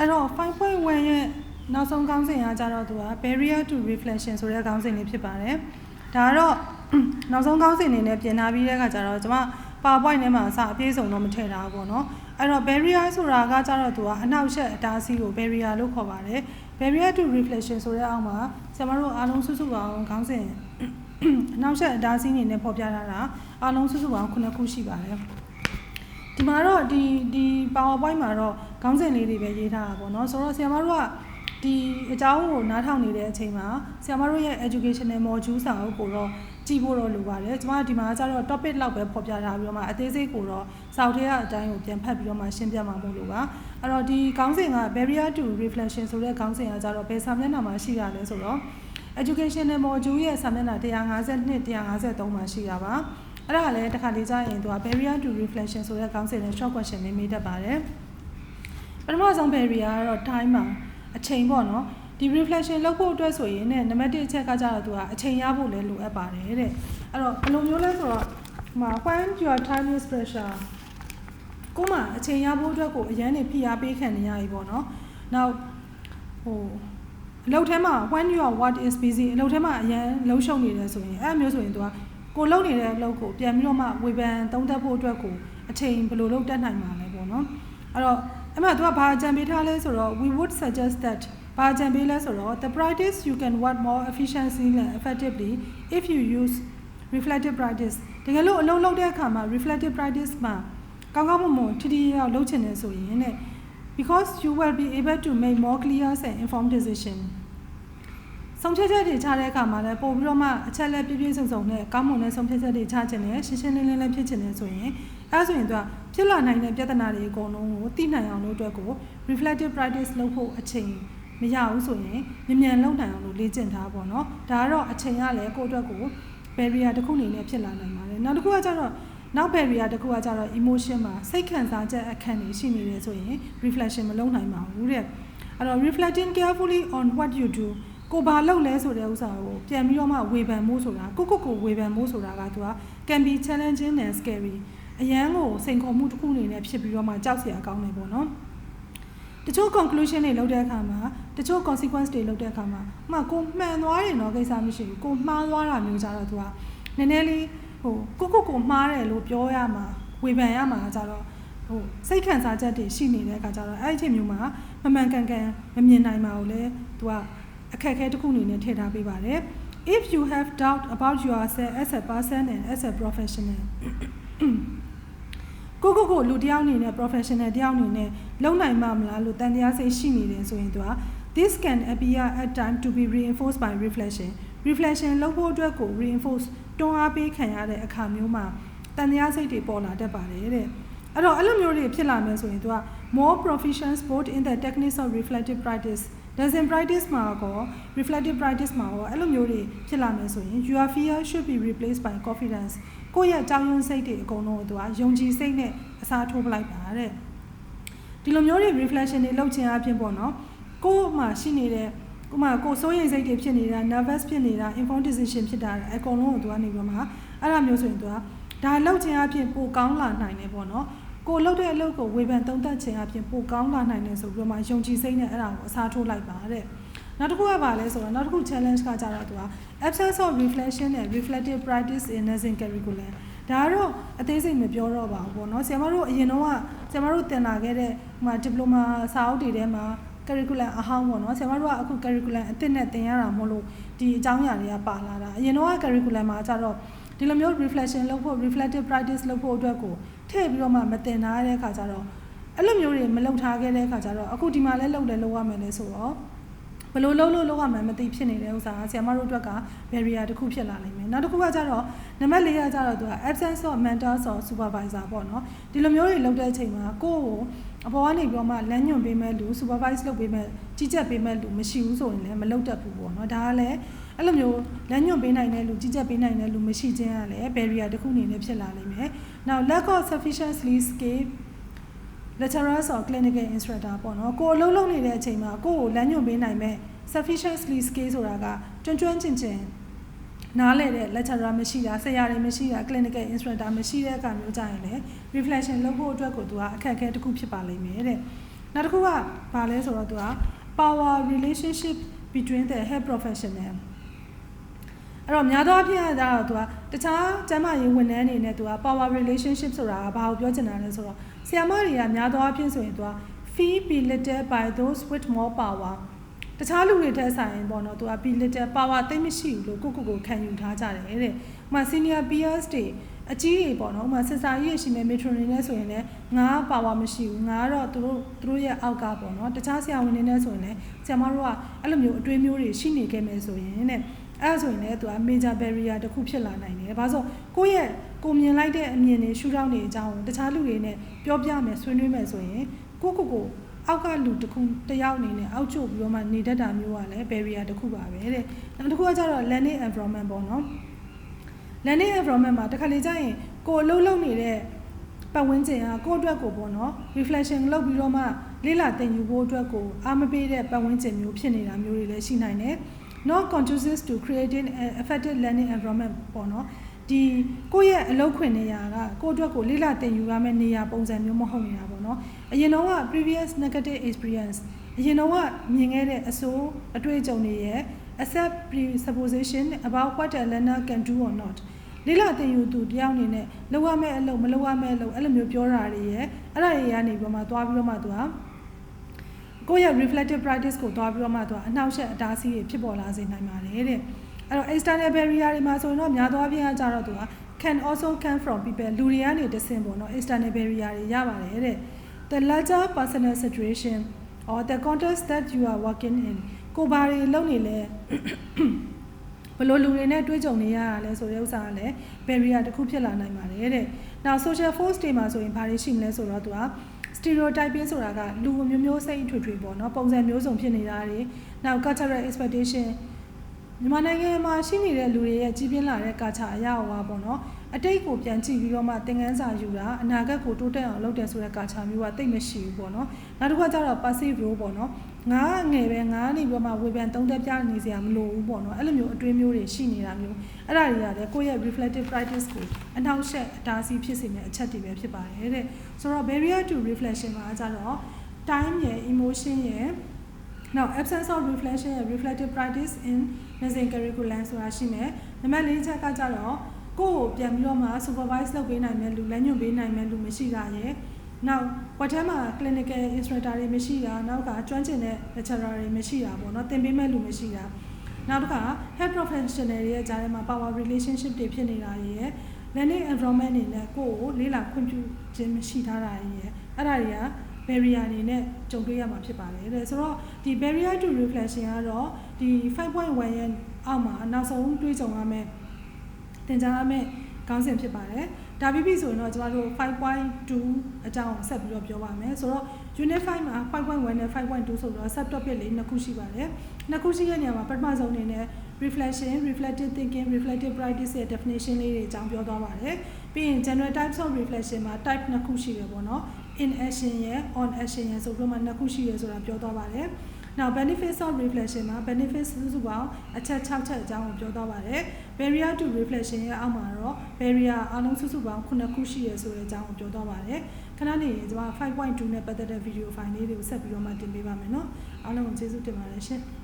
အဲ့တော့5.1ရဲ့နောက်ဆုံးခေါင်းစဉ်ကကြတော့သူက barrier to reflection ဆိုတဲ့ခေါင်းစဉ်လေးဖြစ်ပါတယ်ဒါကတော့နောက်ဆုံးခေါင်းစဉ်အနေနဲ့ပြင်ထားပြီးတဲ့အခါကျတော့ကျွန်မ PowerPoint ထဲမှာအစအပြည့်စုံတော့မထည့်ထားဘူးပေါ့နော်အဲ့တော့ barrier ဆိုတာကကြတော့သူကအနောက်ရှက်အတားအဆီးကို barrier လို့ခေါ်ပါတယ် barrier to reflection ဆိုတဲ့အောက်မှာဆရာမတို့အားလုံးစုစုပေါင်းခေါင်းစဉ်အနောက်ရှက်အတားအဆီးအနေနဲ့ဖော်ပြထားတာအားလုံးစုစုပေါင်း9ခုရှိပါတယ် ဒီမှာတော့ဒီဒီ PowerPoint မှာတော့ခေါင်းစဉ်လေးတွေပဲရေးထားတာပေါ့နော်ဆိုတော့ဆရာမတို့ကဒီအကြောင်းကိုနားထောင်နေတဲ့အချိန်မှာဆရာမတို့ရဲ့ educational module စာအုပ်ကိုတော့ကြည့်ဖို့တော့လိုပါတယ်ကျွန်မဒီမှာကျတော့ topic လောက်ပဲဖော်ပြထားပြီးတော့မှအသေးစိတ်ကိုတော့စာအုပ်ထဲကအတိုင်းကိုပြန်ဖတ်ပြီးတော့မှရှင်းပြမှာမို့လို့ပါအဲ့တော့ဒီခေါင်းစဉ်က barrier to reflection ဆိုတဲ့ခေါင်းစဉ်ကကျတော့ဘယ်စာမျက်နှာမှာရှိရလဲဆိုတော့ educational module ရဲ့စာမျက်နှာ152 153မှာရှိတာပါ အဲ့ဒါလည်းတစ်ခါလေးကြားရင်သူက barrier to reflection ဆိုတဲ့ခေါင်းစဉ်နဲ့ short question လေးမေးတတ်ပါတယ်ပထမဆုံး barrier ကတော့ time ပါအချိန်ပေါ့နော်ဒီ reflection လုပ်ဖို့အတွက်ဆိုရင်ねနံပါတ်1အချက်ကကြတော့သူကအချိန်ရဖို့လည်းလိုအပ်ပါတယ်တဲ့အဲ့တော့ဘယ်လိုမျိုးလဲဆိုတော့ဟိုမှာ when your time is pressure ကိုမှအချိန်ရဖို့အတွက်ကိုအရန်နေဖိအားပေးခံနေရပြီပေါ့နော်နောက်ဟိုအလုပ်ထဲမှာ when your what is busy အလုပ်ထဲမှာအရန်လှုပ်ရှုပ်နေတယ်ဆိုရင်အဲ့မျိုးဆိုရင်သူက ကိုလုပ်နေတဲ့အလုပ်ကိုပြန်ပြီးတော့မှဝေဖန်သုံးသပ်ဖို့အတွက်ကိုအချိန်ဘယ်လိုလုပ်တတ်နိုင်မှာလဲပေါ့နော်အဲ့တော့အဲ့မှာသူကဘာအကြံပေးထားလဲဆိုတော့ we would suggest that ဘာအကြံပေးလဲဆိုတော့ the practice you can work more efficiently and effectively if you use reflective practice တကယ်လို့အလုံးလုံးတဲ့အခါမှာ reflective practice မှာကောင်းကောင်းမွန်မွန်ထိထိရောက်လုပ်ချင်တယ်ဆိုရင်တဲ့ because you will be able to make more clear and informed decision ဆုံးဖြတ်ချက်တွေချတဲ့အခါမှာလည်းပို့ပြီးတော့မှအချက်လက်ပြည့်ပြည့်စုံစုံနဲ့ကောင်းမွန်တဲ့ဆုံးဖြတ်ချက်တွေချခြင်းနဲ့ရှင်းရှင်းလင်းလင်းလည်းဖြစ်ခြင်းနဲ့ဆိုရင်အဲဆိုရင်သူကဖြစ်လာနိုင်တဲ့ပြဿနာတွေအကုန်လုံးကိုသိနိုင်အောင်လို့အတွက်ကို reflective practice လုပ်ဖို့အချိန်မရဘူးဆိုရင်မြန်မြန်လုပ်နိုင်အောင်လို့လေ့ကျင့်ထားပါတော့။ဒါကတော့အချိန်ရလဲကိုယ့်အတွက်ကို barrier တစ်ခုအနေနဲ့ဖြစ်လာနိုင်ပါတယ်။နောက်တစ်ခုကကျတော့နောက် barrier တစ်ခုကကျတော့ emotion မှာစိတ်ခံစားချက်အခန့်နေရှိနေတယ်ဆိုရင် reflection မလုပ်နိုင်ပါဘူးတဲ့။အဲ့တော့ reflecting carefully on what you do ကိုဘာလုပ်လဲဆိုတဲ့ဥစ္စာကိုပြန်ပြီးတော့မှဝေဖန်မှုဆိုတာကိုကိုကိုဝေဖန်မှုဆိုတာကသူက can be challenging and scary အရန်ကိုစိန်ခေါ်မှုတစ်ခုအနေနဲ့ဖြစ်ပြီးတော့မှကြောက်စရာကောင်းတယ်ပေါ့နော်တချို့ conclusion တွေလုပ်တဲ့အခါမှာတချို့ consequence တွေလုပ်တဲ့အခါမှာမှကိုမှန်သွားတယ်တော့ကိစ္စမရှိဘူးကိုမှားသွားတာမျိုးကြတော့သူကနည်းနည်းလေးဟိုကိုကိုကိုမှားတယ်လို့ပြောရမှာဝေဖန်ရမှာကြတော့ဟိုစိတ်ခံစားချက်တွေရှိနေတဲ့အခါကျတော့အဲ့ဒီအချိန်မျိုးမှာမမှန်ကန်ကန်မမြင်နိုင်ပါဘူးလေသူက အခက်အခဲတစ်ခုအနေနဲ့ထည့်ထားပေးပါတယ် if you have doubt about yourself as a person and as a professional ကိုကိုကိုလူတယောက်အနေနဲ့ professional တယောက်အနေနဲ့လုံနိုင်မှာမလားလို့တန်တရားစိတ်ရှိနေတယ်ဆိုရင်သူက this can appear at time to be reinforced by reflection reflection လုပ်ဖို့အတွက်ကို reinforce တွန်းအားပေးခံရတဲ့အခါမျိုးမှာတန်တရားစိတ်တွေပေါ်လာတတ်ပါတယ်တဲ့အဲ့တော့အဲ့လိုမျိုးတွေဖြစ်လာမယ်ဆိုရင်သူက more proficient both in the techniques of reflective practice lesson practice မှာကော reflective practice မှာကောအဲ့လိုမျိုးတွေဖြစ်လာမယ်ဆိုရင် your fear should be replaced by confidence ကိုယ့်ရဲ့ကြောင်းရွံ့စိတ်တွေအကုန်လုံးကိုသူကယုံကြည်စိတ်နဲ့အစားထိုးပလိုက်ပါတဲ့ဒီလိုမျိုးတွေ reflection တွေလုပ်ခြင်းအပြင်ပေါ့နော်ကိုယ့်မှာရှိနေတဲ့ကိုမှကိုစိုးရိမ်စိတ်တွေဖြစ်နေတာ nervous ဖြစ်နေတာ informed decision ဖြစ်တာအကုန်လုံးကိုသူကနေပြီးမှအဲ့ဒါမျိုးဆိုရင်သူကဒါလောက်ခြင်းအပြင်ပိုကောင်းလာနိုင်တယ်ပေါ့နော် ကိုလှုပ်တဲ့အလုပ်ကိုဝေဖန်သုံးသပ်ခြင်းအပြင်ပိုကောင်းလာနိုင်တယ်ဆိုပြီးတော့မှယုံကြည်စိတ်နဲ့အဲ့ဒါကိုအစားထိုးလိုက်ပါတဲ့နောက်တစ်ခုကပါလဲဆိုတော့နောက်တစ်ခု challenge ကကြတော့သူက absence of reflection and reflective practice in nursing curriculum ဒါကတော့အသေးစိတ်မပြောတော့ပါဘူးပေါ့နော်ဆရာမတို့အရင်တော့ကဆရာမတို့သင်လာခဲ့တဲ့ဟိုမှာ diploma စာအုပ်တွေထဲမှာ curriculum အဟောင်းပေါ့နော်ဆရာမတို့ကအခု curriculum အသစ်နဲ့သင်ရတာမို့လို့ဒီအကြောင်းအရာတွေကပါလာတာအရင်တော့က curriculum မှာကျတော့ ဒီလိုမျိုး reflection လုပ်ဖို့ reflective practice လုပ်ဖို့အတွက်ကိုထည့်ပြီးတော့မှမသင်ထားတဲ့အခါကျတော့အဲ့လိုမျိုးတွေမလုပ်ထားခဲ့တဲ့အခါကျတော့အခုဒီမှာလဲလုပ်တယ်လုပ်ရမယ်လဲဆိုတော့ဘယ်လိုလုပ်လို့လုပ်ရမှန်းမသိဖြစ်နေတဲ့ဥစ္စာကဆရာမတို့အတွက်က barrier တစ်ခုဖြစ်လာနိုင်မယ်နောက်တစ်ခုကကျတော့နံပါတ်၄ကကျတော့သူက absence of mentor or supervisor ပေါ့နော်ဒီလိုမျိုးတွေလုပ်တဲ့အချိန်မှာကိုယ့်ကိုအပေါ်ကနေပြီးတော့မှလမ်းညွှန်ပေးမဲ့လူ supervise လုပ်ပေးမဲ့ကြီးကြပ်ပေးမဲ့လူမရှိဘူးဆိုရင်လည်းမလုပ်တတ်ဘူးပေါ့နော်ဒါကလည်း အဲ့လိုမျိုးလမ်းညွှန်ပေးနိုင်တဲ့လူကြီးကြပ်ပေးနိုင်တဲ့လူမရှိခြင်းကလည်း barrier တစ်ခုအနေနဲ့ဖြစ်လာနိုင်မယ်။ Now lack of sufficiently skilled lecturers or clinical instructor ပေါ့နော်ကိုအလုံးလုံးနေတဲ့အချိန်မှာကိုကိုလမ်းညွှန်ပေးနိုင်မဲ့ sufficiently skill ဆိုတာကကျွမ်းကျွမ်းကျင်ကျင်နားလည်တဲ့ lecturer မရှိတာဆရာတွေမရှိတာ clinical instructor မရှိတဲ့အခါမျိုးကြရင်လည်း reflection လုပ်ဖို့အတွက်ကိုသူကအခက်အခဲတစ်ခုဖြစ်ပါလိမ့်မယ်တဲ့နောက်တစ်ခုကဘာလဲဆိုတော့သူက power relationship between the health professional အဲ့တော့များသောအားဖြင့်ကကြတော့သူကတခြားကျန်းမာရေးဝန်ထမ်းတွေနဲ့သူက power relationship ဆိုတာကဘာကိုပြောချင်တာလဲဆိုတော့ဆရာမတွေကများသောအားဖြင့်ဆိုရင်သူက fee belittled by those with more power တခြားလူတွေထက်ဆိုင်ပေါ့နော်သူက belittle power သိမ့်မရှိဘူးလို့ကိုကိုကိုခံယူထားကြတယ်တဲ့။ဥပမာ senior peers တွေအကြီးတွေပေါ့နော်ဥပမာစစ်စာကြီးရရှိမဲ့ metro နေနဲ့ဆိုရင်လည်းငါက power မရှိဘူးငါကတော့သူတို့သူတို့ရဲ့အောက်ကပေါ့နော်တခြားဆရာဝန်တွေနဲ့ဆိုရင်လည်းဆရာမတို့ကအဲ့လိုမျိုးအတွေးမျိုးတွေရှိနေခဲ့မယ်ဆိုရင်တဲ့ အဲ့ဒါဆိုရင်လည်းသူက major barrier တစ်ခုဖြစ်လာနိုင်တယ်။ဘာလို့ကိုယ့်ရဲ့ကိုမြင်လိုက်တဲ့အမြင်တွေရှုထောင့်တွေအကြောင်းတခြားလူတွေနဲ့ပြောပြမယ်ဆွေးနွေးမယ်ဆိုရင်ကိုကိုကိုအောက်ကလူတစ်ခုတယောက်အနေနဲ့အောက်ချုပ်ပြီးတော့မှနေတတ်တာမျိုးကလည်း barrier တစ်ခုပါပဲတဲ့။နောက်တစ်ခုကကျတော့ learning environment ပေါ့နော်။ learning environment မှာတစ်ခါလေကြာရင်ကိုအလုပ်လုပ်နေတဲ့ပတ်ဝန်းကျင်ကကိုယ့်အတွက်ကိုပေါ့နော် reflection လုပ်ပြီးတော့မှလေ့လာသင်ယူဖို့အတွက်ကိုအားမပေးတဲ့ပတ်ဝန်းကျင်မျိုးဖြစ်နေတာမျိုးတွေလည်းရှိနိုင်တယ်။ not conducive to creating an effective learning environment ပေါ့နော်ဒီကိုယ့်ရဲ့အလုပ်ခွင်နေရာကကိုယ့်အတွက်ကိုလေ့လာသင်ယူရမယ့်နေရာပုံစံမျိုးမဟုတ်နေတာပေါ့နော်အရင်တော့က previous negative experience အရင်တော့ကမြင်ခဲ့တဲ့အဆိုးအတွေ့အကြုံတွေရဲ့ accept presupposition about what a learner can do or not လေ့လာသင်ယူသူတယောက်အနေနဲ့လုပ်ရမယ့်အလုပ်မလုပ်ရမယ့်အလုပ်အဲ့လိုမျိုးပြောတာတွေရဲ့အဲ့ဒါတွေကနေပြီးတော့မှသွားပြီးတော့မှသူက ကိုယ့်ရဲ့ reflective practice ကိုသွားပြီးတော့မှသူကအနှောက်အယှက်အတားအဆီးတွေဖြစ်ပေါ်လာစေနိုင်ပါတယ်တဲ့အဲ့တော့ external barrier တွေမှာဆိုရင်တော့များသောအားဖြင့်ကကြတော့သူက can also come from people လူတွေကနေတဆင့်ပေါ့နော် external barrier တွေရပါတယ်တဲ့ the larger personal situation or the context that you are working in ကိုဘာတွေလုပ်နေလဲဘလို့လူတွေနဲ့တွေ့ကြုံနေရတာလဲဆိုတဲ့ဥစ္စာကလည်း barrier တစ်ခုဖြစ်လာနိုင်ပါတယ်တဲ့။ Now social force တွေမှာဆိုရင်ဘာတွေရှိမလဲဆိုတော့သူက stereotyping ဆိုတာကလူမျိုးမျိုးစိတ်ထွေထွေပေါ့နော်ပုံစံမျိုးစုံဖြစ်နေတာတွေနောက် cultural expectation မြန်မာနိုင်ငံမှာရှိနေတဲ့လူတွေရဲ့ကြီးပြင်းလာတဲ့ကာချာအရာဝါပေါ့နော် အတိတ်ကိုပြန်ကြည့်ပြီးတော့မှသင်ခန်းစာယူတာအနာဂတ်ကိုတိုးတက်အောင်လုပ်တယ်ဆိုတဲ့ကာချာမျိုးကတိတ်မရှိဘူးပေါ့နော်နောက်တစ်ခုကကျတော့ passive role ပေါ့နော်ငါငယ်ပဲငါနေပြီးတော့မှဝေဖန်သုံးသက်ပြနေစရာမလိုဘူးပေါ့နော်အဲ့လိုမျိုးအတွေးမျိုးတွေရှိနေတာမျိုးအဲ့ဒါတွေကလည်းကိုယ့်ရဲ့ reflective practice ကိုအနှောင့်အယှက်အတားအဆီးဖြစ်စေမယ့်အချက်တွေပဲဖြစ်ပါတယ်တဲ့ဆိုတော့ barrier to reflection မှာကျတော့ time ရယ် emotion ရယ် now absence of reflection ရယ် reflective practice in missing curriculum ဆိုတာရှိမယ်နံပါတ်၄ချက်ကကြတော့ ကိုယ့်ကိုပြန်ပြီးတော့မှ supervise လုပ်ပေးနိုင်မဲ့လူလက်ညွှန်ပေးနိုင်မဲ့လူမရှိတာရယ်နောက်ဝတ်ထဲမှာ clinical instructor တွေမရှိတာနောက်ကကျွမ်းကျင်တဲ့ lecturer တွေမရှိတာပေါ့နော်သင်ပေးမဲ့လူမရှိတာနောက်တစ်ခါ health professional တွေရဲ့ကြားထဲမှာ power relationship တွေဖြစ်နေတာရယ် learning environment တွေနဲ့ကိုယ့်ကိုလေးလာခွင့်ပြုခြင်းမရှိထားတာရယ်အဲ့ဒါတွေက barrier အနေနဲ့ကြုံတွေ့ရမှာဖြစ်ပါတယ်တဲ့ဆိုတော့ဒီ barrier to reflection ကတော့ဒီ5.1ရဲ့အောက်မှာနောက်ဆုံးတွေးကြုံရမယ့် သင်ကြားရမယ့်ခေါင်းစဉ်ဖြစ်ပါတယ်ဒါပြီးပြီဆိုရင်တော့ကျမတို့5.2အကြောင်းဆက်ပြီးတော့ပြောပါမယ်ဆိုတော့ unit 5မှာ5.1နဲ့5.2ဆိုတော့ sub topic လေးနှစ်ခုရှိပါတယ်နှစ်ခုရှိတဲ့နေရာမှာပထမဆုံးအနေနဲ့ reflection reflective thinking reflective practice ရဲ့ definition လေးတွေအကြောင်းပြောသွားပါတယ်ပြီးရင် general types of reflection မှာ type နှစ်ခုရှိတယ်ပေါ့နော် in action ရယ် on action ရယ်ဆိုပြီးမှနှစ်ခုရှိရဆိုတာပြောသွားပါတယ်။ Now benefits of reflection မှာ benefits စုစုပေါင်းအချက်6ချက်အကြောင်းကိုပြောသွားပါတယ်။ barrier to reflection ရဲ့အောက်မှာတော့ barrier အလုံးစုစုပေါင်း9ခုရှိရဆိုတဲ့အကြောင်းကိုပြောသွားပါတယ်။ခဏနေကျွန်မ5.2နဲ့ပတ်သက်တဲ့ video file လေးတွေကိုဆက်ပြီးတော့မှတင်ပေးပါမယ်နော်။အားလုံးကိုကျေးဇူးတင်ပါတယ်ရှင်။